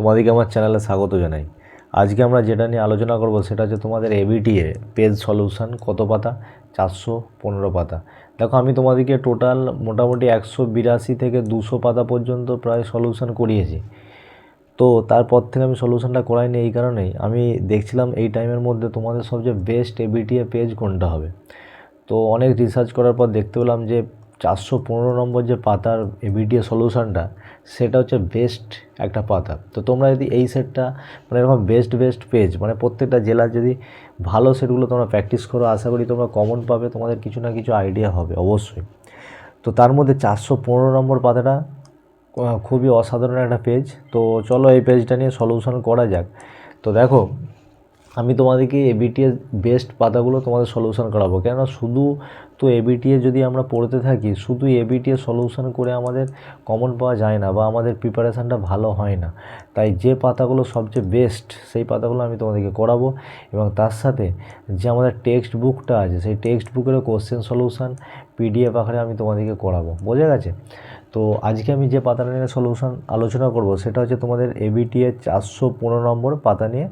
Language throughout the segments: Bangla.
তোমাদেরকে আমার চ্যানেলে স্বাগত জানাই। আজকে আমরা যেটা নিয়ে আলোচনা করব সেটা হচ্ছে তোমাদের এবিটিএ পেজ সলিউশন কত পাতা? চারশো পনেরো পাতা। দেখো, আমি তোমাদেরকে টোটাল মোটামুটি একশো বিরাশি থেকে দুশো পাতা পর্যন্ত প্রায় সলিউশন করিয়েছি। তো তারপর থেকে আমি সলিউশনটা করাইনি এই কারণেই। আমি দেখছিলাম এই টাইমের মধ্যে তোমাদের সবচেয়ে বেস্ট এবিটিএ পেজ কোনটা হবে? তো অনেক রিসার্চ করার পর দেখতে পেলাম যে চারশো পনেরো নম্বর যে পাতার এবিটিএ সলিউশনটা সেটা হচ্ছে বেস্ট একটা পাতা। তো তোমরা যদি এই সেটটা মানে এরকম বেস্ট বেস্ট পেজ মানে প্রত্যেকটা জেলার যদি ভালো সেটগুলো তোমরা প্র্যাকটিস করো, আশা করি তোমরা কমন পাবে, তোমাদের কিছু না কিছু আইডিয়া হবে, অবশ্যই। তো তার মধ্যে চারশো পনেরো নম্বর পাতাটা খুবই অসাধারণ একটা পেজ তো চলো এই পেজটা নিয়ে সলিউশন করা যাক। তো দেখো আমি তোমাদেরকে এবিটিএর বেস্ট পাতাগুলো তোমাদের সলিউশন করাবো। কেননা শুধু তো এবিটিএ যদি আমরা পড়তে থাকি, শুধু এবিটিএ সলিউশন করে আমাদের কমন পাওয়া যায় না বা আমাদের প্রিপারেশানটা ভালো হয় না। তাই যে পাতাগুলো সবচেয়ে বেস্ট সেই পাতাগুলো আমি তোমাদেরকে করাবো এবং তার সাথে যে আমাদের টেক্সট বুকটা আছে, সেই টেক্সট বুকেরও কোশ্চেন সলিউশন পিডিএফ আকারে আমি তোমাদেরকে করাবো। বোঝা গেছে? তো আজকে আমি যে পাতাটা নিয়ে সলিউশন আলোচনা করব, সেটা হচ্ছে তোমাদের এবিটিএ চারশো পনেরো নম্বর পাতা নিয়ে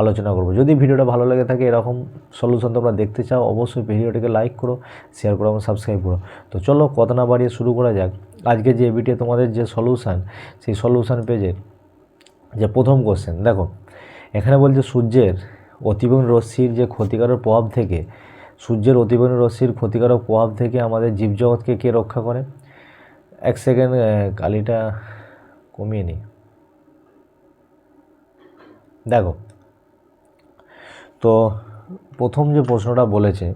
আলোচনা করব। যদি ভিডিওটা ভালো লেগে থাকে, এরকম সলিউশন তোমরা দেখতে চাও, অবশ্যই ভিডিওটিকে লাইক করো শেয়ার করো এবং সাবস্ক্রাইব করো। তো চলো কথা না বাড়িয়ে শুরু করা যাক। আজকে যে এবিটিএ তোমাদের যে সলিউশন সেই সলিউশন পেজের যে প্রথম কোশ্চেন দেখো, এখানে বলছে সূর্যের অতিবেগুনি রশ্মির যে ক্ষতিকারক প্রভাব থেকে, সূর্যের অতিবেগুনি রশ্মির ক্ষতিকারক প্রভাব থেকে আমাদের জীবজগৎকে কে রক্ষা করে? এক সেকেন্ড কালিটা কমিয়ে নিই দেখো তো প্রথম যে প্রশ্নটা বলেছে,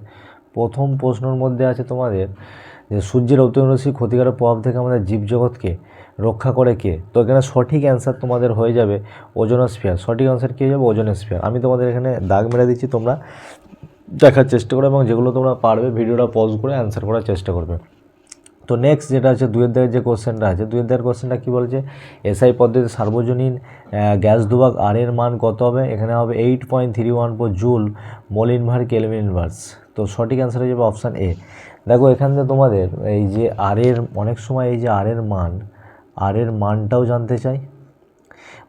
প্রথম প্রশ্নের মধ্যে আছে তোমাদের যে সূর্যের অতিরশ্মি ক্ষতিকারক প্রভাব থেকে আমাদের জীবজগৎকে রক্ষা করে কে? তো এখানে সঠিক অ্যান্সার তোমাদের হয়ে যাবে ওজোনোস্ফিয়ার সঠিক অ্যান্সার কী হয়ে যাবে? ওজোনোস্ফিয়ার আমি তোমাদের এখানে দাগ মেরে দিচ্ছি, তোমরা দেখার চেষ্টা করো এবং যেগুলো তোমরা পারবে, ভিডিওটা পজ করে অ্যান্সার করার চেষ্টা করবে। তো নেক্সট যেটা আছে দুয়ের দাগের যে কোশ্চেনটা আছে দুয়ের দাগের কোশ্চেনটা কী বলছে? এসআই পদ্ধতি সার্বজনীন গ্যাস দুবাক আর এর মান কত হবে? এখানে হবে eight point three one four joule mole inverse kelvin inverse তো সঠিক অ্যান্সার হয়ে যাবে অপশান এ দেখো, এখান এখানে তোমাদের এই যে আর এর, অনেক সময় এই যে আর এর মান আর এর মানটাও জানতে চাই,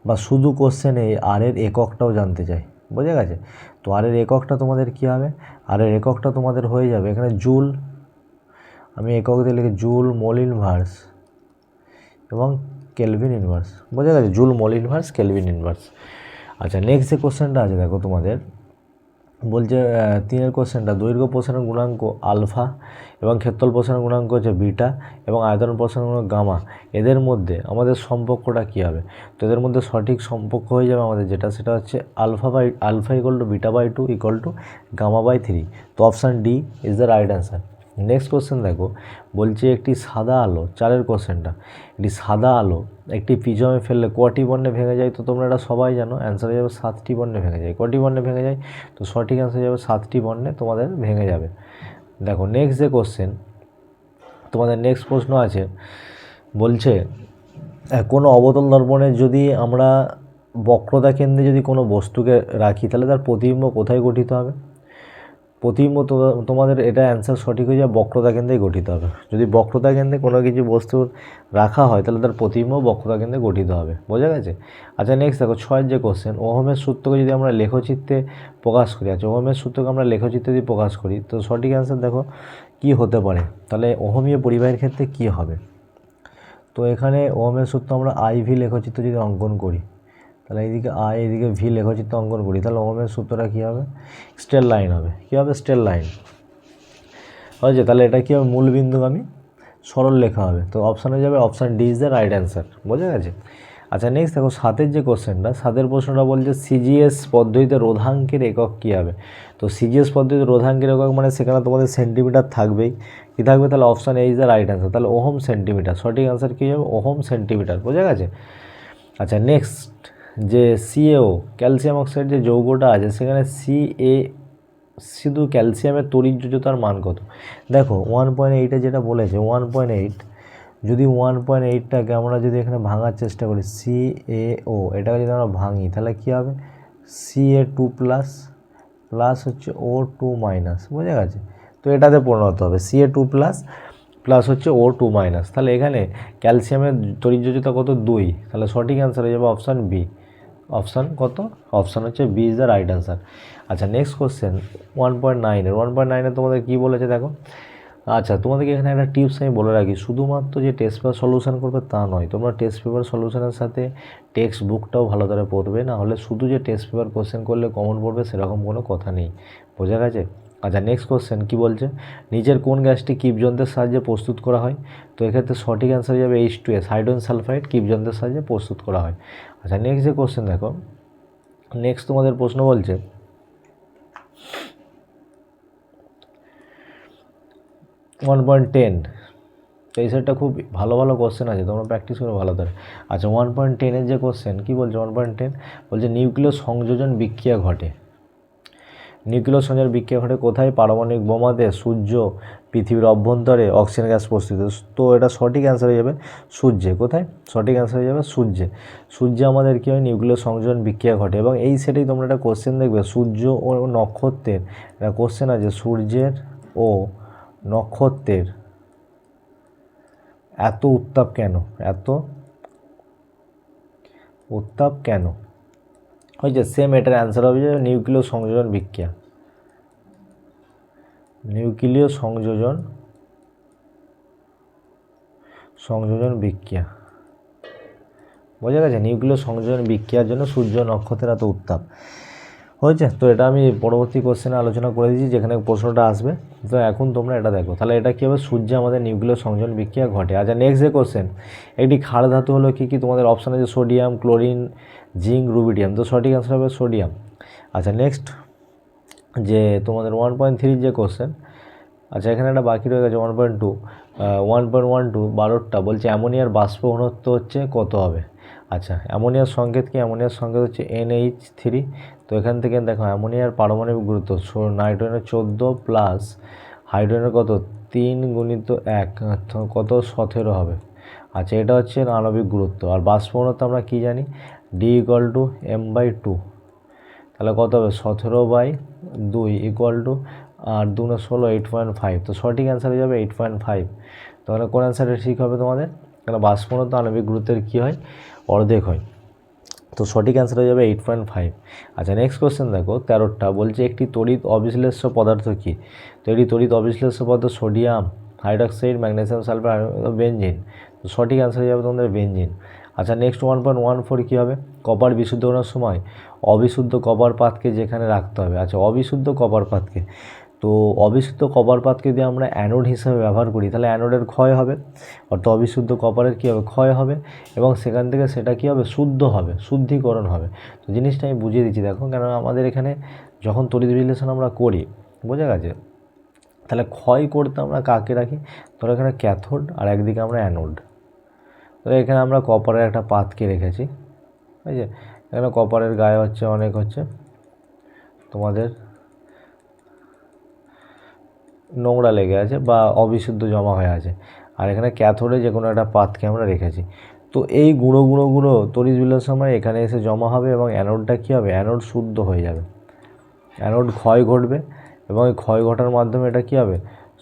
বা শুধু কোশ্চেনে আর এর এককটাও জানতে চাই, বোঝা গেছে? তো আর এর এককটা তোমাদের কী হবে? আর এর এককটা তোমাদের হয়ে যাবে, এখানে জুল আমি একক দিয়ে লিখি জুল মোল ইনভার্স এবং কেলভিন ইনভার্স। বোঝা গেছে, joule mole inverse, kelvin inverse. আচ্ছা নেক্সট যে কোশ্চেনটা আছে, দেখো তোমাদের। বলছে তিনের কোশ্চেনটা, দৈর্ঘ্য প্রসারণ গুণাঙ্ক আলফা এবং ক্ষেত্রল প্রসারণ গুণাঙ্ক হচ্ছে বিটা এবং আয়তন প্রসারণ গুণাঙ্ক গামা। এদের মধ্যে আমাদের সম্পর্কটা কী হবে? তো এদের মধ্যে সঠিক সম্পর্ক হয়ে যাবে আমাদের যেটা, সেটা হচ্ছে alpha by, alpha equal to beta by two equal to gamma by three. তো option D is the right answer next question দেখো, বলছে একটি সাদা আলো, চারের কোশ্চেনটা। একটি সাদা আলো, একটি পিজমে ফেললে কটি বর্ণে ভেঙে যায়? তো তোমরা এটা সবাই জানো অ্যান্সার হয়ে যাবে সাতটি বর্ণে ভেঙে যায়। কটি বর্ণে ভেঙে যায়? তো সঠিক অ্যান্সার যাবে সাতটি বর্ণে তোমাদের ভেঙে যাবে। দেখো নেক্সট যে কোশ্চেন তোমাদের নেক্সট প্রশ্ন আছে, বলছে কোনো অবতল দর্পণে যদি আমরা বক্রতা কেন্দ্রে যদি কোনো বস্তুকে রাখি, তাহলে তার প্রতিবিম্ব কোথায় গঠিত হবে? প্রতিবিম্ব তো- তোমাদের এটা অ্যান্সার সঠিক হয়ে যায় বক্রতা কেন্দ্রেই গঠিত হবে। যদি বক্রতা কেন্দ্রে কোনো কিছু বস্তু রাখা হয়, তাহলে তার প্রতিম্ব বক্রতা কেন্দ্রে গঠিত হবে। বোঝা গেছে? আচ্ছা নেক্সট দেখো, ছয়ের যে কোশ্চেন ওহমের সূত্রকে যদি আমরা লেখচিত্রে প্রকাশ করি আচ্ছা ওহমের সূত্রকে আমরা লেখচিত্রে যদি প্রকাশ করি, তো সঠিক অ্যান্সার দেখো, কি হতে পারে? তাহলে ওহমীয় পরিবাহের ক্ষেত্রে কি হবে? তো এখানে ওহমের সূত্র আমরা আইভি লেখচিত্র যদি অঙ্কন করি তাহলে এইদিকে আই এদিকে ভি লেখচিত্র অঙ্কন করি তাহলে ওহমের সূত্রটা কী হবে? স্টেল লাইন হবে। কী হবে? স্টেল লাইন। হয়েছে, তাহলে এটা কী হবে? মূল বিন্দুগামী সরল লেখা হবে। তো অপশান যাবে option D is the right answer বোঝা গেছে? আচ্ছা নেক্সট দেখো, সাতের যে কোশ্চেনটা সাতের প্রশ্নটা বলছে সিজিএস পদ্ধতিতে রোধাঙ্কের একক কী হবে? তো সিজিএস পদ্ধতিতে রোধাঙ্কের একক মানে সেখানে তোমাদের সেন্টিমিটার থাকবেই। কী থাকবে? তাহলে option A is the right answer তাহলে ওহম সেন্টিমিটার সঠিক অ্যান্সার কী হবে? ওহম সেন্টিমিটার বোঝা গেছে? আচ্ছা নেক্সট যে সিএও ক্যালসিয়াম অক্সাইড যে যৌগটা আছে, সেখানে সিএ শুধু ক্যালসিয়ামের তরিজ্যোতার মান কত? দেখো ওয়ান পয়েন্ট এইটে যেটা বলেছে ওয়ান পয়েন্ট এইট যদি ওয়ান পয়েন্ট এইটটাকে আমরা যদি এখানে ভাঙার চেষ্টা করি সি এ ও এটাকে যদি আমরা ভাঙি, তাহলে কী হবে? C A two plus plus হচ্ছে ও টু মাইনাস বুঝে গেছে? তো এটাতে পরিণত হবে C A two plus plus হচ্ছে ও টু মাইনাস তাহলে এখানে ক্যালসিয়ামের তরিযোজিতা কত? দুই, তাহলে সঠিক অ্যান্সার হয়ে যাবে অপশান বি অপশান কত? অপশান হচ্ছে B is the right answer আচ্ছা নেক্সট কোশ্চেন ওয়ান পয়েন্ট নাইনের ওয়ান পয়েন্ট নাইনে তোমাদের কী বলেছে দেখো? আচ্ছা তোমাদেরকে এখানে একটা টিপস আমি বলে রাখি। শুধুমাত্র যে টেস্ট পেপার সলিউশন করবে তা নয়, তোমরা টেস্ট পেপার সলিউশনের সাথে টেক্সট বুকটাও ভালো করে পড়বে। না হলে শুধু যে টেস্ট পেপার কোশ্চেন করলে কমন পড়বে, সেরকম কোনো কথা নেই। বোঝা গেছে? আচ্ছা নেক্সট কোশ্চেন কী বলছে? নিজের কোন গ্যাসটি কিপযন্ত্রের সাহায্যে প্রস্তুত করা হয়? তো এক্ষেত্রে সঠিক অ্যান্সার যাবে H two S hydrogen sulphide কিপযন্ত্রের সাহায্যে প্রস্তুত করা হয়। আচ্ছা নেক্সট যে কোশ্চেন দেখো। নেক্সট তোমাদের প্রশ্ন বলছে ওয়ান পয়েন্ট টেন এই সেটটা খুব ভালো ভালো কোশ্চেন আছে, তোমরা প্র্যাকটিস করে ভালো ধরে আচ্ছা ওয়ান পয়েন্ট টেনের যে কোশ্চেন কী বলছে ওয়ান পয়েন্ট টেন বলছে নিউক্লিয় সংযোজন বিক্রিয়া ঘটে। নিউক্লিয় সংযোজন বিক্রিয়া ঘটে কোথায় পারমাণবিক বোমাতে সূর্য পৃথিবীর অভ্যন্তরে? অক্সিজেন গ্যাস প্রস্তুত। তো এটা সঠিক অ্যান্সার হয়ে যাবে সূর্যে। কোথায়? সঠিক অ্যান্সার হয়ে যাবে সূর্যে। সূর্যে আমাদের কী হয়? নিউক্লিয় সংযোজন বিক্রিয়া ঘটে। এবং এই সেটেই তোমরা একটা কোশ্চেন দেখবে। সূর্য ও নক্ষত্রের, একটা কোশ্চেন আছে, সূর্যের ও নক্ষত্রের এত উত্তাপ কেন? এত উত্তাপ কেন? ওই যে সেম এটার অ্যান্সার হবে যে নিউক্লিয় সংযোজন বিক্রিয়া। নিউক্লিয় সংযোজন সংযোজন বিক্রিয়া। বোঝা গেছে? নিউক্লিয় সংযোজন বিক্রিয়ার জন্য সূর্য নক্ষত্রের এত উত্তাপ। হয়েছে? তো এটা আমি পরবর্তী কোশ্চেনে আলোচনা করে দিয়েছি, যেখানে প্রশ্নটা আসবে। তো এখন তোমরা এটা দেখো। তাহলে এটা কী হবে? সূর্যে আমাদের নিউক্লিয় সংযোজন বিক্রিয়া ঘটে। আচ্ছা নেক্সট যে কোশ্চেন একটি ক্ষার ধাতু হলো কী কী? তোমাদের অপশান আছে সোডিয়াম ক্লোরিন জিঙ্ক রুবিডিয়াম। তো সঠিক অ্যান্সার হবে সোডিয়াম। আচ্ছা নেক্সট যে তোমাদের ওয়ান পয়েন্ট থ্রির যে কোশ্চেন আচ্ছা এখানে একটা বাকি রয়ে গেছে one point two one point one two বারোটা, বলছে অ্যামোনিয়ার বাষ্প ঘনত্ব হচ্ছে কত হবে? আচ্ছা অ্যামোনিয়ার সংকেত কি? অ্যামোনিয়ার সংকেত হচ্ছে এনএইচ থ্রি তো এখান থেকে দেখো, অ্যামোনিয়ার পারমাণবিক গুরুত্ব নাইট্রোজেনের চোদ্দ প্লাস হাইড্রোজেনের কত? তিন গুণিত এক, কত? সতেরো হবে। আচ্ছা এটা হচ্ছে আণবিক গুরুত্ব। আর বাষ্প ঘনত্ব আমরা কী জানি? D equal to M by two তাহলে কত হবে? সতেরো বাই দুই ইকুয়াল টু আর দুনো ষোলো এইট পয়েন্ট ফাইভ তো সঠিক অ্যান্সার হয়ে যাবে এইট পয়েন্ট ফাইভ তাহলে কোন অ্যান্সারটা ঠিক হবে তোমাদের? কেন বাষ্পণত আণবিক গুরুত্বের কী হয়? অর্ধেক হয়। তো সঠিক অ্যান্সার হয়ে যাবে এইট পয়েন্ট ফাইভ আচ্ছা নেক্সট কোশ্চেন দেখো, তেরোটা। বলছে একটি তড়িৎ অবিশ্লেষ্য পদার্থ কী? তো একটি তড়িৎ অবিশ্লেষ্য পদার্থ sodium, hydroxide, magnesium sulphur benzene তো সঠিক অ্যান্সার হয়ে যাবে তোমাদের বেঞ্জিন আচ্ছা next one point one four কী হবে? কপার বিশুদ্ধ করার সময় অবিশুদ্ধ কপার পাতকে যেখানে রাখতে হবে। আচ্ছা অবিশুদ্ধ কপার পাতকে। তো অবিশুদ্ধ কপার পাতকে দিয়ে আমরা অ্যানোড হিসাবে ব্যবহার করি, তাহলে অ্যানোডের ক্ষয় হবে। অর্থাৎ অবিশুদ্ধ কপারের কী হবে? ক্ষয় হবে। এবং সেখান থেকে সেটা কী হবে? শুদ্ধ হবে, শুদ্ধিকরণ হবে। তো জিনিসটা আমি বুঝিয়ে দিচ্ছি, দেখো। কেন আমাদের এখানে যখন তড়িৎ বিশ্লেষণ আমরা করি, বোঝা গেছে? তাহলে ক্ষয় করতে আমরা কাকে রাখি? ধরো এখানে ক্যাথোড আর একদিকে আমরা অ্যানোড তো এখানে আমরা কপারের একটা পাতকে রেখেছি ঠিক আছে এখানে কপারের গায়ে হচ্ছে অনেক হচ্ছে, তোমাদের নোংরা লেগে আছে বা অবিশুদ্ধ জমা হয়ে আছে, আর এখানে ক্যাথোডে যে কোনো একটা পাতকে আমরা রেখেছি। তো এই গুঁড়ো গুঁড়ো গুঁড়ো তড়িৎ বিলের সময় এখানে এসে জমা হবে এবং অ্যানোডটা কী হবে? অ্যানোড শুদ্ধ হয়ে যাবে, অ্যানোড ক্ষয় ঘটবে এবং এই ক্ষয় ঘটার মাধ্যমে এটা কী হবে?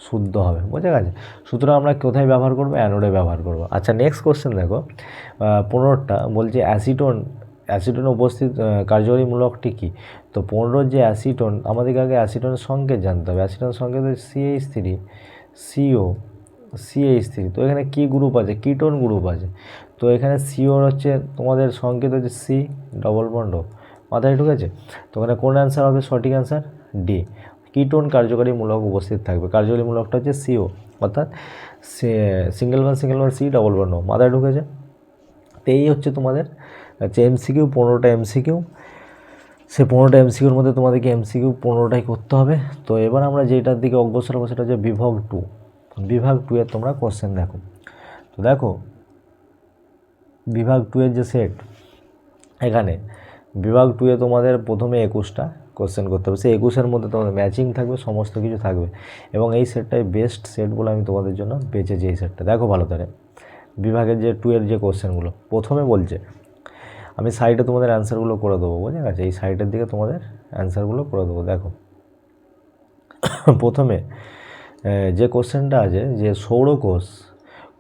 শুদ্ধ হবে, বোঝা গেছে? সুতরাং আমরা কোথায় ব্যবহার করব? অ্যানোডে ব্যবহার করব। আচ্ছা নেক্সট কোশ্চেন দেখো। পনেরোটা বলছে অ্যাসিটোন অ্যাসিটোন উপস্থিত কার্যকরীমূলকটি কী? তো পনেরোর যে অ্যাসিটোন আমাদেরকে আগে অ্যাসিটোনের সংকেত জানতে হবে। অ্যাসিটোন সংকেত CH three CO CH three তো এখানে কী গ্রুপ আছে? কিটোন গ্রুপ আছে। তো এখানে সিওর হচ্ছে, তোমাদের সংকেত হচ্ছে সি ডবল বন্ড মাথায় ঢুকেছে? তো ওখানে কোন অ্যান্সার হবে? সঠিক অ্যান্সার ডি কিটোন কার্যকরী মূলক উপস্থিত থাকবে। কার্যকরী মূলকটা হচ্ছে সিও অর্থাৎ single one single one C double one O মাথায় ঢুকেছে? তো এই হচ্ছে তোমাদের, হচ্ছে এমসিকিউ পনেরোটা এমসিকিউ সে পনেরোটা এমসিকিউর মধ্যে তোমাদেরকে এমসিকিউ পনেরোটাই করতে হবে। তো এবার আমরা যেটার দিকে অগ্রসর হব সেটা হচ্ছে বিভাগ টু বিভাগ টু এর তোমরা কোশ্চেন দেখো। তো দেখো, বিভাগ টু এর যে সেট এখানে বিভাগ টু এ তোমাদের প্রথমে একুশটা কোশ্চেন করতে হবে। সেই একুশের মধ্যে তোমাদের ম্যাচিং থাকবে, সমস্ত কিছু থাকবে। এবং এই সেটটাই বেস্ট সেট বলে আমি তোমাদের জন্য বেঁচেছি এই সেটটা দেখো ভালো করে। বিভাগের যে টু এর যে কোশ্চেনগুলো প্রথমে বলছে, আমি সাইডে তোমাদের অ্যান্সারগুলো করে দেবো, বুঝে গেছে? এই সাইডের দিকে তোমাদের অ্যান্সারগুলো করে দেবো। দেখো। প্রথমে যে কোশ্চেনটা আছে, যে সৌরকোষ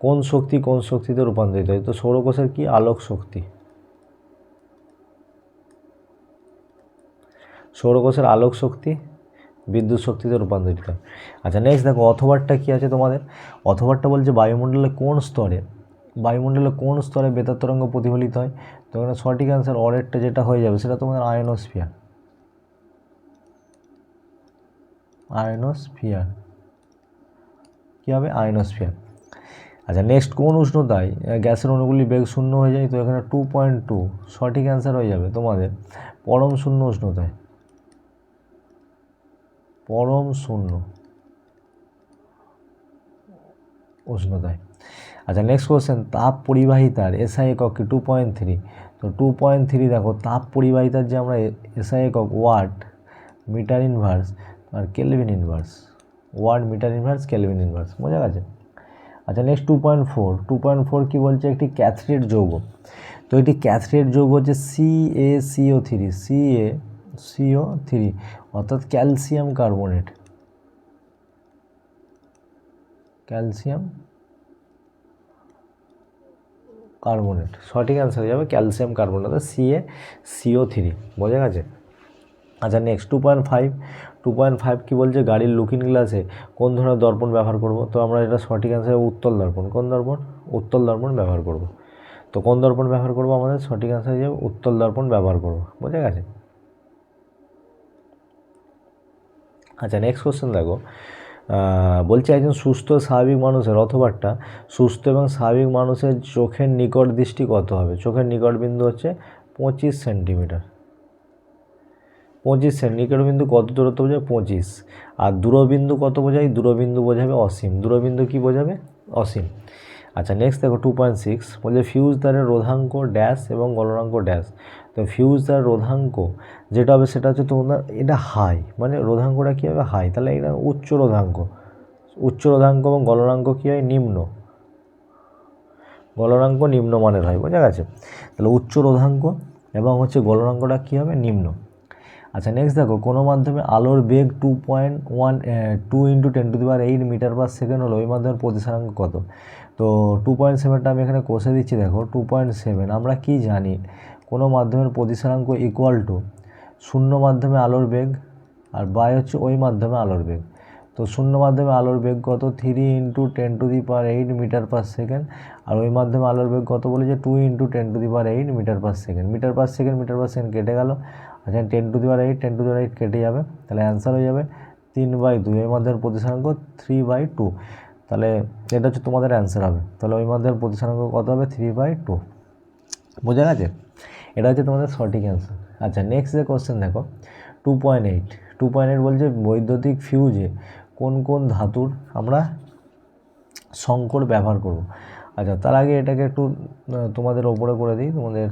কোন শক্তি কোন শক্তিতে রূপান্তরিত হয়? তো সৌরকোষের কি? আলোক শক্তি। সৌরকোষের আলোক শক্তি, বিদ্যুৎ শক্তিতে রূপান্তরিত হয়। আচ্ছা নেক্সট দেখো, অথবারটা কী আছে তোমাদের? অথবারটা বলছে বায়ুমণ্ডলের কোন স্তরে বায়ুমণ্ডলের কোন স্তরে বেতার তরঙ্গ প্রতিফলিত হয়? তো এখানে সঠিক অ্যান্সার অরেরটা যেটা হয়ে যাবে, সেটা তোমাদের আয়নোস্ফিয়ার আয়নোস্ফিয়ার কী হবে? আয়নোস্ফিয়ার আচ্ছা নেক্সট কোন উষ্ণতায় গ্যাসের অণুগুলি বেগ শূন্য হয়ে যায়? তো এখানে টু পয়েন্ট টু সঠিক অ্যান্সার হয়ে যাবে তোমাদের। পরম শূন্য উষ্ণতায়। পরম শূন্য। উষ্ণতায় আচ্ছা নেক্সট কোশ্চেন তাপ পরিবাহিতার এসআই একক টু পয়েন্ট থ্রি তো টু পয়েন্ট থ্রি দেখো, তাপ পরিবাহিতার যে আমরা এসআই একক ওয়াট মিটার ইনভার্স আর kelvin inverse watt metre inverse kelvin inverse বোঝা গেছে? আচ্ছা next two point four two point four কী বলছে? একটি ক্যাথরেট যৌগ। তো একটি ক্যাথরেট যৌগ হচ্ছে C A CO three C A CO three অর্থাৎ ক্যালসিয়াম কার্বনেট ক্যালসিয়াম কার্বনেট সঠিক অ্যান্সার হয়ে যাবে ক্যালসিয়াম কার্বনেট অর্থাৎ সিএ সিও থ্রি বোঝা গেছে? আচ্ছা next two point five two point five কী বলছে? গাড়ির লুকিং গ্লাসে কোন ধরনের দর্পণ ব্যবহার করব? তো আমরা এটা সঠিক অ্যান্সার উত্তল দর্পণ। কোন দর্পণ? উত্তল দর্পণ ব্যবহার করব। তো কোন দর্পণ ব্যবহার করব? আমাদের সঠিক অ্যান্সার যাবে উত্তল দর্পণ ব্যবহার করব। বোঝা গেছে? আচ্ছা নেক্সট কোশ্চেন দেখো। বলছে একজন সুস্থ স্বাভাবিক মানুষের অথবাটা সুস্থ এবং স্বাভাবিক মানুষের চোখের নিকট দৃষ্টি কত হবে? চোখের নিকট বিন্দু হচ্ছে পঁচিশ সেন্টিমিটার পঁচিশ সেন্ট নিকট বিন্দু কত দূরত্ব বোঝায় পঁচিশ। আর দূরবিন্দু কত বোঝায়? দূরবিন্দু বোঝাবে অসীম। দূরবিন্দু কি বোঝাবে? অসীম। আচ্ছা নেক্সট দেখো টু পয়েন্ট সিক্স বলছে ফিউজ তারের রোধাঙ্ক ড্যাশ এবং গলনাঙ্ক ড্যাশ তো ফিউজ তার রোধাঙ্ক, যেটা হবে সেটা হচ্ছে তোমার, এটা হাই মানে রোধাঙ্কটা কী হবে হাই তাহলে এটা উচ্চ রোধাঙ্ক। উচ্চ রোধাঙ্ক এবং গলনাঙ্ক কী হয়? নিম্ন। গলনাঙ্ক নিম্ন মানের হয়, বোঝা গেছে? তাহলে উচ্চ রোধাঙ্ক এবং হচ্ছে গলনাঙ্কটা কী হবে? নিম্ন। আচ্ছা নেক্সট দেখো, কোনো মাধ্যমে আলোর বেগ two point one two into ten to the power eight metre per second হলো, ওই মাধ্যমের প্রতিসারাঙ্ক কত? তো টু পয়েন্ট সেভেনটা আমি এখানে কষে দিচ্ছি, দেখো টু পয়েন্ট সেভেন আমরা কি জানি? কোনো মাধ্যমের প্রতিসারাঙ্ক ইকুয়াল টু শূন্য মাধ্যমে আলোর বেগ আর বাই হচ্ছে ওই মাধ্যমে আলোর বেগ। তো শূন্য মাধ্যমে আলোর বেগ কত? Three into ten to the power eight metre per second আর ওই মাধ্যমে আলোর বেগ কত বলেছে? Two into ten to the power eight metre per second metre per second metre per second কেটে গেল। আচ্ছা ten to the power eight ten to the power eight কেটে যাবে। তাহলে অ্যান্সার হয়ে যাবে তিন বাই দুই। এর মাধ্যমের প্রতিসারাঙ্ক থ্রি বাই টু তাহলে এটা হচ্ছে তোমাদের অ্যান্সার হবে। তাহলে ওই মাধ্যমের প্রতিসারাঙ্ক কত হবে? থ্রি বাই টু বোঝা গেছে? এটা হচ্ছে তোমাদের সঠিক অ্যান্সার আচ্ছা নেক্সট যে কোশ্চেন দেখো two point eight two point eight বলছে বৈদ্যুতিক ফিউজে কোন কোন ধাতুর আমরা সংকর ব্যবহার করব? আচ্ছা তার আগে এটাকে একটু তোমাদের ওপরে করে দিই, তোমাদের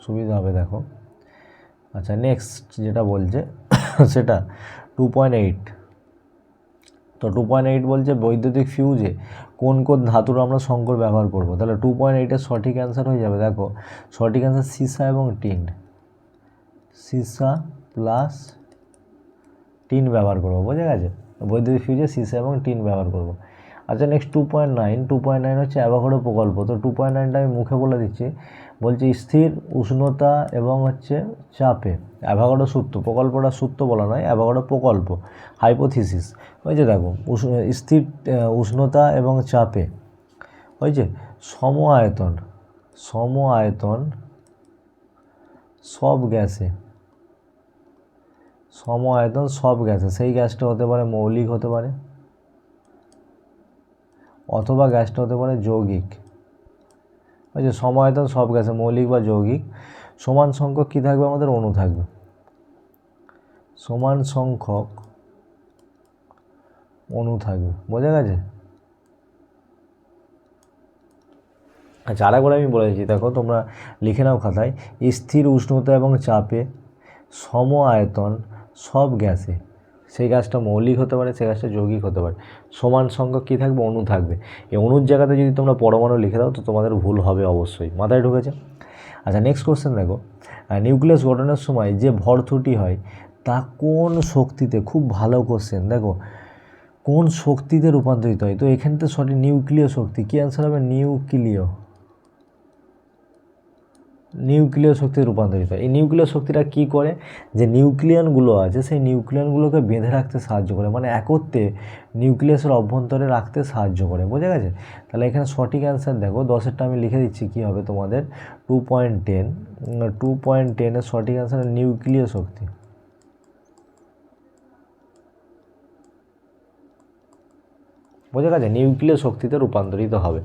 সুবিধা হবে, দেখো। আচ্ছা নেক্সট যেটা বলছে, সেটা টু পয়েন্ট এইট তো টু পয়েন্ট এইট বলছে বৈদ্যুতিক ফিউজে কোন কোন ধাতুর আমরা শঙ্কর ব্যবহার করব? তাহলে টু পয়েন্ট এইটের সঠিক অ্যান্সার হয়ে যাবে। দেখো, সঠিক অ্যান্সার সিসা এবং টিন। সিসা প্লাস টিন ব্যবহার করব, বোঝা গেছে? বৈদ্যুতিক ফিউজে সিসা এবং টিন ব্যবহার করব। আচ্ছা next two point nine two point nine হচ্ছে অ্যাভাগোডো প্রকল্প। তো টু পয়েন্ট নাইনটা আমি মুখে বলে দিচ্ছি। বলছি স্থির, উষ্ণতা এবং হচ্ছে চাপে। অ্যাভাগোডো সূত্র, প্রকল্পটা সূত্র বলা নয় অ্যাভাগোডো প্রকল্প, হাইপোথিসিস। যে দেখো স্থির উষ্ণতা এবং চাপে। ওই যে সম আয়তন সম আয়তন সব গ্যাসে। সম আয়তন সব গ্যাসে। সেই গ্যাসটা হতে পারে মৌলিক, হতে পারে, অথবা গ্যাসটা হতে পারে যৌগিক। ওই যে সম আয়তন সব গ্যাসে মৌলিক বা যৌগিক। সমান সংখ্যক কী থাকবে? আমাদের অণু থাকবে। সমান সংখ্যক অণু থাকবে। বোঝা গেছে? আচ্ছা আরেকবার আমি বলে দিচ্ছি। দেখো, তোমরা লিখে নাও খাতায়, স্থির উষ্ণতা এবং চাপে সম আয়তন সব গ্যাসে সেই গাছটা মৌলিক হতে পারে, সেই গাছটা যৌগিক হতে পারে। সমান সংখ্যক কী থাকবে? অণু থাকবে। এই অণুর জায়গাতে যদি তোমরা পরমাণু লিখে দাও, তো তোমাদের ভুল হবে অবশ্যই। মাথায় ঢুকেছে? আচ্ছা নেক্সট কোশ্চেন দেখো। নিউক্লিয়াস গঠনের সময় যে ভর ত্রুটি হয়, তা কোন শক্তিতে? খুব ভালো কোশ্চেন দেখো, কোন শক্তিতে রূপান্তরিত হয়? তো এখানতে সঠিক নিউক্লিয় শক্তি, কী অ্যান্সার হবে? নিউক্লিয় নিউক্লিয় শক্তি রূপান্তরিত হয়। এই নিউক্লিয় শক্তিটা কী করে? যে নিউক্লিয়ানগুলো আছে, সেই নিউক্লিয়ানগুলোকে বেঁধে রাখতে সাহায্য করে মানে একত্রে নিউক্লিয়াসের অভ্যন্তরে রাখতে সাহায্য করে, বোঝা গেছে? তাহলে এখানে সঠিক অ্যান্সার দেখো, দশেরটা আমি লিখে দিচ্ছি, কী হবে তোমাদের? Two point ten two point টেনের সঠিক অ্যান্সার নিউক্লিয় শক্তি। বোঝা গেছে, নিউক্লিয় শক্তিতে রূপান্তরিত হবে।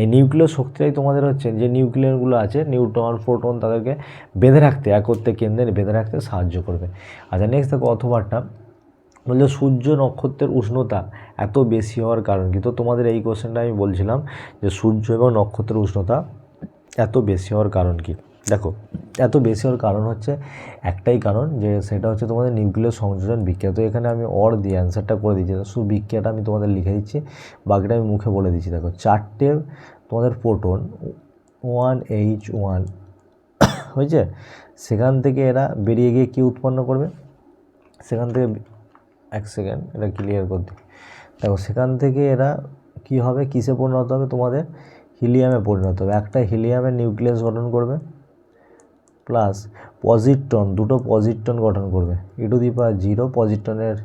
এই নিউক্লিয় শক্তিটাই তোমাদের হচ্ছে, যে নিউক্লিয়ারগুলো আছে, নিউট্রন প্রোটন তাদেরকে বেঁধে রাখতে, একত্রে কেন্দ্রে বেঁধে রাখতে সাহায্য করবে। আচ্ছা নেক্সট দেখো অথবাটা বলছে সূর্য নক্ষত্রের উষ্ণতা এত বেশি হওয়ার কারণ কি? তো তোমাদের এই কোশ্চেনটা আমি বলছিলাম, যে সূর্য এবং নক্ষত্রের উষ্ণতা এত বেশি হওয়ার কারণ কি? দেখো, এত বেশি হওয়ার কারণ হচ্ছে একটাই কারণ যে সেটা হচ্ছে তোমাদের নিউক্লিয়ার সংযোজন বিক্রিয়া। তো এখানে আমি অর দিয়ে অ্যান্সারটা করে দিচ্ছি। শুধু বিক্রিয়াটা আমি তোমাদের লিখে দিচ্ছি, বাকিটা আমি মুখে বলে দিচ্ছি। দেখো, চারটে তোমাদের প্রোটন ওয়ান এইচ ওয়ান হয়েছে? সেখান থেকে এরা বেরিয়ে গিয়ে কী উৎপন্ন করবে? সেখান থেকে এক সেকেন্ড এটা ক্লিয়ার করে দিই। দেখো, সেখান থেকে এরা কি হবে? কিসে পরিণত হবে? তোমাদের হিলিয়ামে পরিণত হবে। একটা হিলিয়ামের নিউক্লিয়াস গঠন করবে। প্লাস পজিট্রন দুটো পজিট্রন গঠন করবে। E to the power zero পজিট্রনের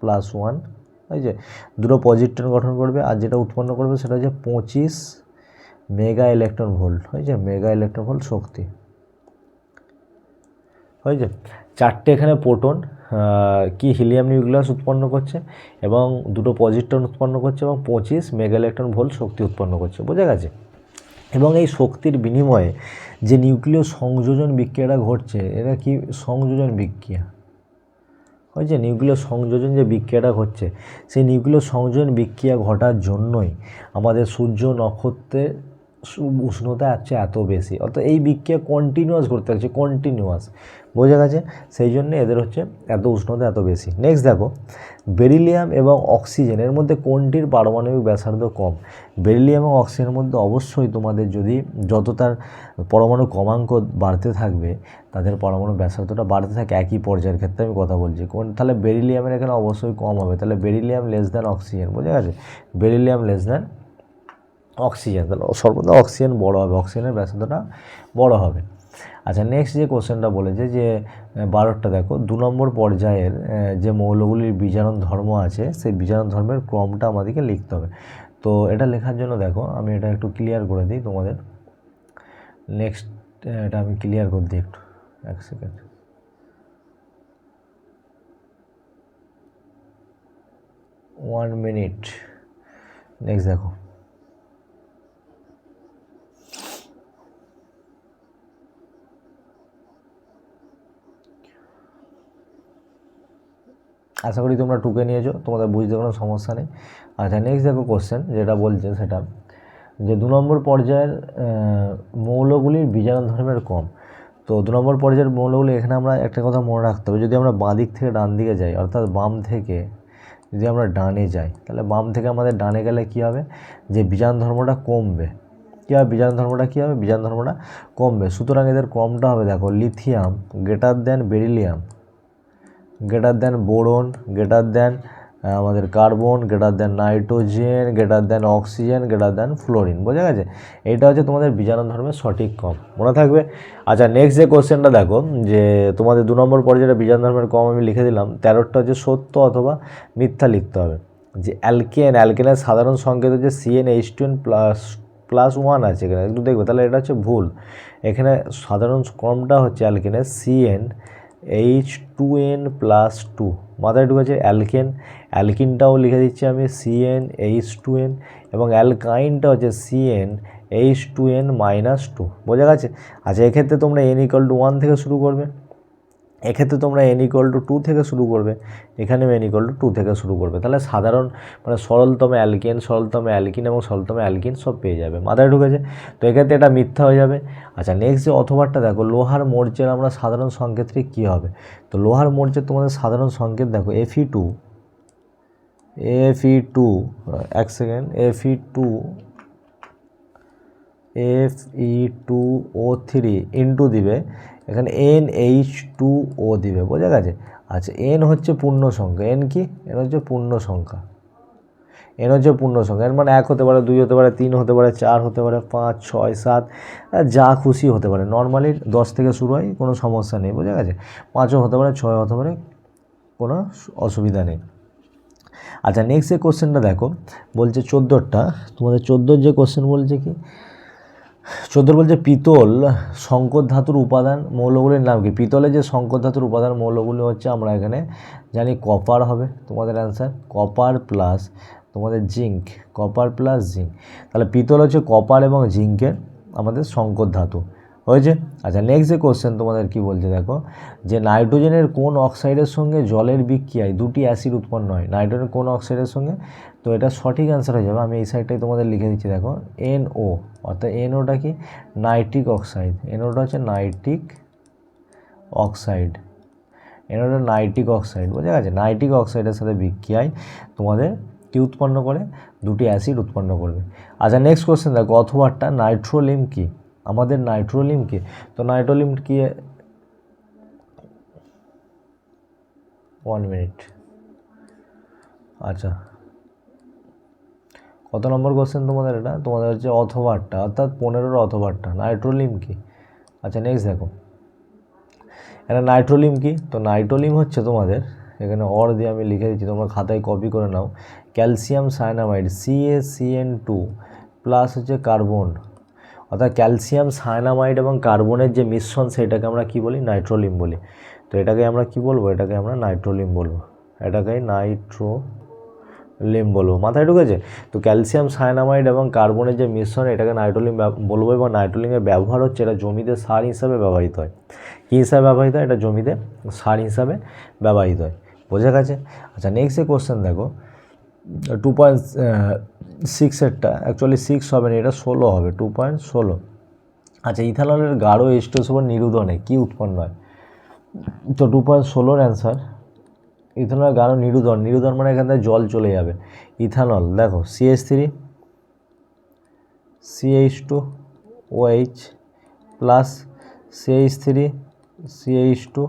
plus one যে, দুটো পজিট্রন গঠন করবে আর যেটা উৎপন্ন করবে সেটা হচ্ছে পঁচিশ মেগা ইলেকট্রন ভোল্ট হয়েছে মেগা ইলেকট্রন ভোল্ট শক্তি। হয়েছে চারটে এখানে প্রোটন কি হিলিয়াম নিউক্লিয়াস উৎপন্ন করছে এবং দুটো পজিট্রন উৎপন্ন করছে এবং পঁচিশ মেগা ইলেকট্রন ভোল্ট শক্তি উৎপন্ন করছে, বোঝা গেছে? এবং এই শক্তির বিনিময়ে যে নিউক্লিয় সংযোজন বিক্রিয়াটা ঘটছে, এটা কি সংযোজন বিক্রিয়া? ওই হয়েছে নিউক্লিয় সংযোজন যে বিক্রিয়াটা ঘটছে, সেই নিউক্লিয় সংযোজন বিক্রিয়া ঘটার জন্যই আমাদের সূর্য নক্ষত্রের উষ্ণতা আছে এত বেশি। অর্থাৎ এই বিক্রিয়া কন্টিনিউয়াস ঘটতে থাকছে কন্টিনিউয়াস বোঝা গেছে। সেই জন্য এদের হচ্ছে এত উষ্ণতা এত বেশি। নেক্সট দেখো বেরিলিয়াম এবং অক্সিজেনের মধ্যে কোনটির পারমাণবিক ব্যাসার্ধ কম? বেরিলিয়াম এবং অক্সিজেনের মধ্যে অবশ্যই তোমাদের যদি যত তার পরমাণু কমাঙ্ক বাড়তে থাকবে, তাদের পরমাণু ব্যাসার্ধটা বাড়তে থাকে একই পর্যায়ের ক্ষেত্রে। আমি কথা বলছি, কোন তাহলে বেরিলিয়ামের এখানে অবশ্যই কম হবে। তাহলে বেরিলিয়াম লেস দ্যান অক্সিজেন বোঝা গেছে? বেরিলিয়াম লেস দ্যান অক্সিজেন তাহলে সর্বদা অক্সিজেন বড় হবে অক্সিজেনের ব্যাসার্ধটা বড় হবে। আচ্ছা নেক্সট যে কোশ্চেনটা বলেছে যে বারোটা দেখো, দু নম্বর পর্যায়ের যে মৌলগুলির বিজারণ ধর্ম আছে, সেই বিজারণ ধর্মের ক্রমটা আমাদেরকে লিখতে হবে। তো এটা লেখার জন্য দেখো, আমি এটা একটু ক্লিয়ার করে দিই তোমাদের। নেক্সট এটা আমি ক্লিয়ার করে দিই একটু, এক সেকেন্ড ওয়ান মিনিট নেক্সট দেখো। আশা করি তোমরা টুকে নিয়েছো, তোমাদের বুঝতে কোনো সমস্যা নেই। আচ্ছা নেক্সট দেখো কোশ্চেন যেটা বলছে সেটা, যে দু নম্বর পর্যায়ের মৌলগুলির বিজারণ ধর্মের কম। তো দু নম্বর পর্যায়ের মৌলগুলি, এখানে আমরা একটা কথা মনে রাখতে হবে, যদি আমরা বাঁ দিক থেকে ডান দিকে যাই, অর্থাৎ বাম থেকে যদি আমরা ডানে যাই, তাহলে বাম থেকে আমাদের ডানে গেলে কী হবে? যে বিজান ধর্মটা কমবে। কী হবে? বিজান ধর্মটা কী হবে? বিজান ধর্মটা কমবে। সুতরাং এদের কমটা হবে, দেখো lithium greater than beryllium greater than boron greater than আমাদের carbon greater than nitrogen greater than oxygen greater than fluorine বোঝা গেছে? এইটা হচ্ছে তোমাদের বিজারণ ধর্মের সঠিক কম মনে থাকবে? আচ্ছা নেক্সট যে কোশ্চেনটা দেখো, যে তোমাদের দু নম্বর পর্যায়ে বিজারণ ধর্মের কম আমি লিখে দিলাম, তেরোটা হচ্ছে সত্য অথবা মিথ্যা লিখতে হবে। যে অ্যালকেন অ্যালকেনের সাধারণ সংকেত হচ্ছে CN H two N plus plus one আছে এখানে। একটু দেখবে, তাহলে এটা হচ্ছে ভুল। এখানে সাধারণ ক্রমটা হচ্ছে অ্যালকেনের CN H two N plus two মাথায় ঢুকেছে অ্যালকেন। অ্যালকিনটাও লিখে দিচ্ছি আমি সিএন এইচ টু এন এবং অ্যালকাইনটা হচ্ছে CN H two N minus two বোঝা গেছে? আচ্ছা এক্ষেত্রে তোমরা এন ইকাল টু ওয়ান থেকে শুরু করবে। এক্ষেত্রে তোমরা এন ইকুয়াল টু টু থেকে শুরু করবে। এখানেও এন ইকুয়াল টু টু থেকে শুরু করবে। তাহলে সাধারণ মানে সরলতম অ্যালকিন সরলতম অ্যালকিন এবং সরলতম অ্যালকিন সব পেয়ে যাবে। মাথায় ঢুকেছে? তো এক্ষেত্রে এটা মিথ্যা হয়ে যাবে। আচ্ছা নেক্সট যে অথবারটা দেখো, লোহার মোর্চের আমরা সাধারণ সংকেতটি কী হবে? তো লোহার মোর্চের তোমাদের সাধারণ সংকেত দেখো এফি টু এফি টু এক second এফি two F E two O three into দিবে। এখানে এন এইচ টু ও দিবে, বোঝা গেছে? আচ্ছা এন হচ্ছে পূর্ণ সংখ্যা। এন কি? এন হচ্ছে পূর্ণ সংখ্যা। এন হচ্ছে পূর্ণ সংখ্যা। এর মানে এক হতে পারে, দুই হতে পারে, তিন হতে পারে, চার হতে পারে, পাঁচ, ছয়, সাত যা খুশি হতে পারে। নর্মালি দশ থেকে শুরু হয়, কোনো সমস্যা নেই, বোঝা গেছে? পাঁচও হতে পারে ছয় হতে পারে, কোনো অসুবিধা নেই। আচ্ছা নেক্সট যে কোশ্চেনটা দেখো, বলছে চোদ্দোরটা। তোমাদের চোদ্দোর যে কোশ্চেন বলছে কি? চোদ্দোর বলছে, পিতল সংকট ধাতুর উপাদান মৌলগুলির নাম কি? পিতলে যে সংকট ধাতুর উপাদান মৌলগুলি হচ্ছে আমরা এখানে জানি কপার হবে। তোমাদের অ্যান্সার কপার প্লাস তোমাদের জিঙ্ক কপার প্লাস জিঙ্ক তাহলে পিতল হচ্ছে কপার এবং জিঙ্কের আমাদের সংকট ধাতু। হয়েছে? আচ্ছা নেক্সট যে কোশ্চেন তোমাদের কি বলছে দেখো, যে নাইট্রোজেনের কোন অক্সাইডের সঙ্গে জলের বিক্রিয়ায় দুটি অ্যাসিড উৎপন্ন হয়? নাইট্রোজেনের কোন অক্সাইডের সঙ্গে? তো এটা সঠিক অ্যান্সার হয়ে যাবে। আমি এই সাইডটাই তোমাদের লিখে দিচ্ছি দেখো। এনও অর্থাৎ এনওটা কি? নাইট্রিক অক্সাইড এনওটা হচ্ছে নাইট্রিক অক্সাইড এনওটা নাইট্রিক অক্সাইড বোঝা গেছে? নাইট্রিক অক্সাইডের সাথে বিক্রিয়ায় তোমাদের কি উৎপন্ন করে? দুটি অ্যাসিড উৎপন্ন করবে। আচ্ছা নেক্সট কোশ্চেন দেখো। অথবাটা নাইট্রোলিম কি? আমাদের নাইট্রোলিম কি তো নাইট্রোলিম কি ওয়ান মিনিট আচ্ছা। কত নম্বর কোশ্চেন তোমাদের এটা? তোমাদের হচ্ছে অথবারটা অর্থাৎ পনেরোর অথবারটা নাইট্রোলিম কি? আচ্ছা নেক্সট দেখো। এটা নাইট্রোলিম কি? তো নাইট্রোলিম হচ্ছে তোমাদের, এখানে অর দিয়ে আমি লিখে দিচ্ছি, তোমরা খাতায় কপি করে নাও। Calcium cyanamide CA CN two plus হচ্ছে কার্বন অর্থাৎ ক্যালসিয়াম, সায়ানামাইড এবং কার্বনের যে মিশ্রণ, সেটাকে আমরা কি বলি? নাইট্রোলিম বলি। তো এটাকে আমরা কি বলব? এটাকে আমরা নাইট্রোলিম বলব। এটাকে নাইট্রো লিম বলব। মাথায় ঢুকেছে? তো ক্যালসিয়াম, সায়ানামাইড এবং কার্বনের যে মিশ্রণ, এটাকে নাইট্রোলিম বলব এবং নাইট্রোলিমের ব্যবহার হচ্ছে এটা জমিতে সার হিসাবে ব্যবহৃত হয়। কী হিসাবে ব্যবহৃত হয়? এটা জমিতে সার হিসাবে ব্যবহৃত হয়। বোঝা গেছে? আচ্ছা নেক্সট কোশ্চেন দেখো। টু পয়েন্ট সিক্সেরটা অ্যাকচুয়ালি সিক্স হবে না, এটা ষোলো হবে টু পয়েন্ট ষোলো। আচ্ছা ইথানলের গাঢ় এস্টোস উপর নিরুদনে, কী উৎপন্ন হয়? তো টু পয়েন্ট ষোলোর অ্যান্সার ইথানল গাঢ় নিরুদন নিরুদন মানে এখান থেকে জল চলে যাবে। ইথানল, দেখো CH three CH two OH plus CH three CH two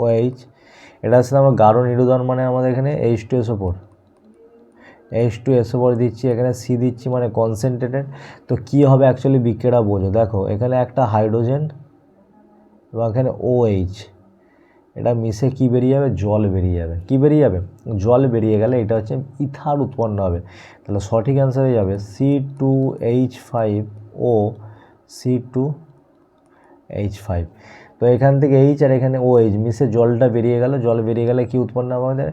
OH এটা আসলে আমার গাঢ় নিরুদন মানে আমাদের এখানে H two SO four H two SO four দিচ্ছি, এখানে সি দিচ্ছি মানে কনসেন্ট্রেটেড তো কী হবে অ্যাকচুয়ালি বিক্রিয়াটা বোঝো। দেখো, এখানে একটা হাইড্রোজেন এবং এখানে ওএইচ এটা মিশে কি বেরিয়ে যাবে? জল বেরিয়ে যাবে। কি বেরিয়ে যাবে? জল বেরিয়ে গেলে এটা হচ্ছে ইথার উৎপন্ন হবে। তাহলে সঠিক অ্যান্সার যাবে C two H five O C two H five তো এখান থেকে এইচ আর এখানে ও এইচ মিশে জলটা বেরিয়ে গেল। জল বেরিয়ে গেলে কি উৎপন্ন হবে আমাদের?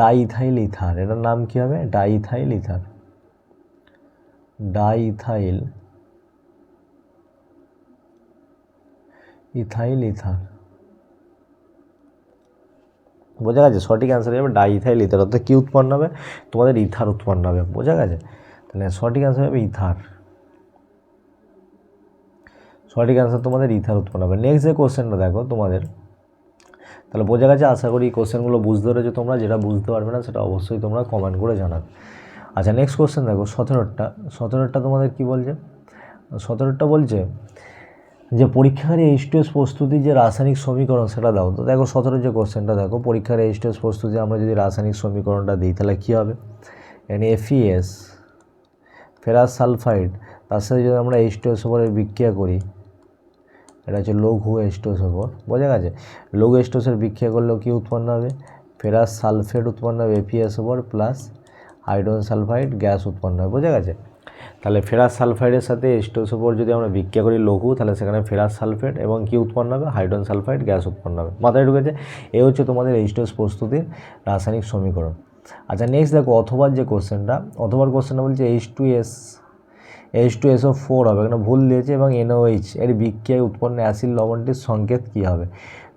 ডাইথাইল ইথার এটার নাম কি হবে? Diethyl ether diethyl ethyl ether বোঝা গেছে? সঠিক অ্যান্সার হবে ডাইথাইল ইথার অর্থাৎ কী উৎপন্ন হবে? তোমাদের ইথার উৎপন্ন হবে। বোঝা গেছে? তাহলে সঠিক অ্যান্সার হবে ইথার। সঠিক অ্যান্সার তোমাদের ইথার উৎপন্ন হবে। নেক্সট যে কোশ্চেনটা দেখো তোমাদের, তাহলে বোঝা গেছে আশা করি কোশ্চেনগুলো বুঝতে পেরেছ তোমরা, যেটা বুঝতে পারবে না সেটা অবশ্যই তোমরা কমেন্ট করে জানাবে। আচ্ছা নেক্সট কোশ্চেন দেখো সতেরোটা সতেরোটা তোমাদের কি বলছে? সতেরোটা বলছে যে, পরীক্ষার এইচ টু এস প্রস্তুতি যে রাসায়নিক সমীকরণ, সেটা দাও। তো দেখো সতেরো যে কোশ্চেনটা দেখো, পরীক্ষার এইচ টু এস প্রস্তুতি আমরা যদি রাসায়নিক সমীকরণটা দিই, তাহলে কী হবে? এখানে এফিএস ফেরাস সালফাইড তার সাথে যদি আমরা এইচ টু এস ওপরে বিক্রিয়া করি এটা হচ্ছে লঘু এস্টোস ওপর, বোঝা গেছে? লঘু এস্টোসের বিক্রিয়া করলেও কী উৎপন্ন হবে? ফেরাস সালফেট উৎপন্ন হবে এপিএস ওপর প্লাস হাইড্রোজেন সালফাইড গ্যাস উৎপন্ন হবে, বোঝা গেছে? তাহলে ফেরাস সালফাইডের সাথে এস্টোস ওপর যদি আমরা বিক্রিয়া করি লঘু, তাহলে সেখানে ফেরাস সালফেট এবং কী উৎপন্ন হবে? হাইড্রোজেন সালফাইড গ্যাস উৎপন্ন হবে। মাথায় ঢুকেছে? এ হচ্ছে তোমাদের এইচটোস প্রস্তুতির রাসায়নিক সমীকরণ। আচ্ছা নেক্সট দেখো, অথবার যে কোশ্চেনটা অথবার কোশ্চেনটা বলছে H two S H two SO four হবে। এখানে ভুল দিয়েছে এবং এনওএইচ এর বিক্রিয়ায় উৎপন্ন অ্যাসিড লবণটির সংকেত কী হবে?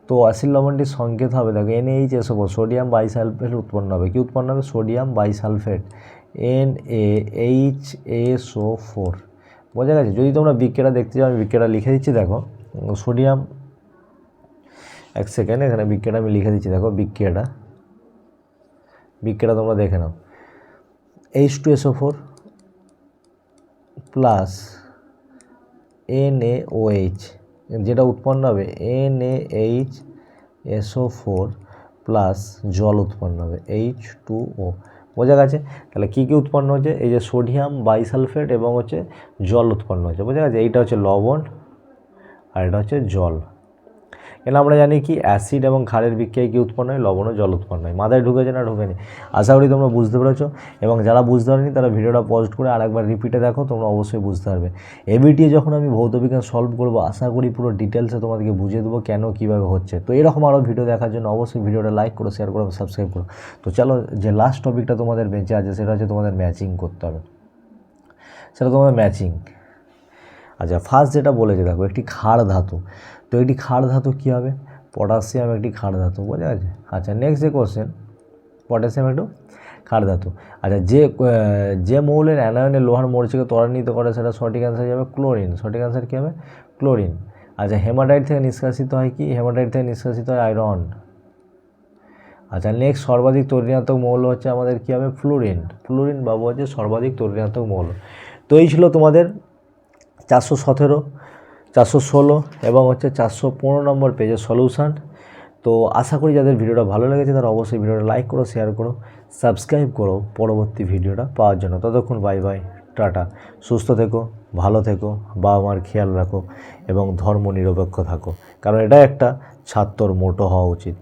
তো অ্যাসিড লবণটির সংকেত হবে, দেখো NH SO four sodium bisulphate উৎপন্ন হবে। কী উৎপন্ন হবে? Sodium bisulphate N A H SO four বোঝা গেছে? যদি তোমরা বিক্রিয়াটা দেখতে চাও, আমি বিক্রিয়াটা লিখে দিচ্ছি, দেখো। সোডিয়াম এক সেকেন্ড এখানে বিক্রিয়াটা আমি লিখে দিচ্ছি, দেখো বিক্রিয়াটা। বিক্রিয়াটা তোমরা দেখে নাও। H two S O four plus N A O H যেটা উৎপন্ন হবে N A H S O four plus জল উৎপন্ন হবে এইচ টু ও। বোঝা গেছে? তাহলে কী কী উৎপন্ন হচ্ছে? এই যে সোডিয়াম, বাইসালফেট এবং হচ্ছে জল উৎপন্ন হচ্ছে। বোঝা গেছে? এইটা হচ্ছে লবণ আর এটা হচ্ছে জল। এখানে আমরা জানি কি অ্যাসিড এবং ক্ষারের বিক্রিয়ায় কী উৎপন্ন হয়? লবণ ও জল উৎপন্ন হয়। মাথায় ঢুকেছে না, ঢুকেনি? আশা করি তোমরা বুঝতে পেরেছ এবং যারা বুঝতে পারেনি তারা ভিডিওটা পজ করে আরেকবার রিপিটে দেখো, তোমরা অবশ্যই বুঝতে পারবে। এবিটিএ যখন আমি ভৌতবিজ্ঞান সলভ করব, আশা করি পুরো ডিটেলসে তোমাদেরকে বুঝিয়ে দেবো কেন, কীভাবে হচ্ছে। তো এরকম আরও ভিডিও দেখার জন্য অবশ্যই ভিডিওটা লাইক করো শেয়ার করো সাবস্ক্রাইব করো। তো চলো, যে লাস্ট টপিকটা তোমাদের বেঁচে আছে, সেটা হচ্ছে তোমাদের ম্যাচিং করতে হবে। সেটা তোমাদের ম্যাচিং আচ্ছা ফার্স্ট যেটা বলেছে, দেখো, একটি ক্ষার ধাতু। তো একটি ক্ষার ধাতু কী হবে? পটাশিয়াম একটি ক্ষার ধাতু, বোঝা গেছে? আচ্ছা নেক্সট যে কোশ্চেন পটাশিয়াম একটু ক্ষার ধাতু। আচ্ছা যে যে মৌলের অ্যানায়নে লোহার মরিচকে ত্বরান্বিত করে, সেটা সঠিক অ্যান্সার যাবে ক্লোরিন সঠিক অ্যান্সার কী হবে? ক্লোরিন আচ্ছা হেমাটাইট থেকে নিষ্কাশিত হয় কি? হেমাটাইট থেকে নিষ্কাশিত হয় আয়রন আচ্ছা নেক্সট সর্বাধিক তরিণাত্মক মৌল হচ্ছে আমাদের কী হবে? ফ্লোরিন ফ্লোরিন বাবু হচ্ছে সর্বাধিক তরিণাত্মক মৌল। তো এই ছিল তোমাদের চারশো সতেরো, চারশো ষোলো এবং হচ্ছে চারশো পনেরো নম্বর পেজের সলিউশান তো আশা করি যাদের ভিডিওটা ভালো লেগেছে তারা অবশ্যই ভিডিওটা লাইক করো শেয়ার করো সাবস্ক্রাইব করো পরবর্তী ভিডিওটা পাওয়ার জন্য। ততক্ষণ বাই বাই টাটা। সুস্থ থেকো, ভালো থেকো, বাবা মার খেয়াল রাখো এবং ধর্ম নিরপেক্ষ থাকো। কারণ এটা একটা ছাত্রর মোটো হওয়া উচিত।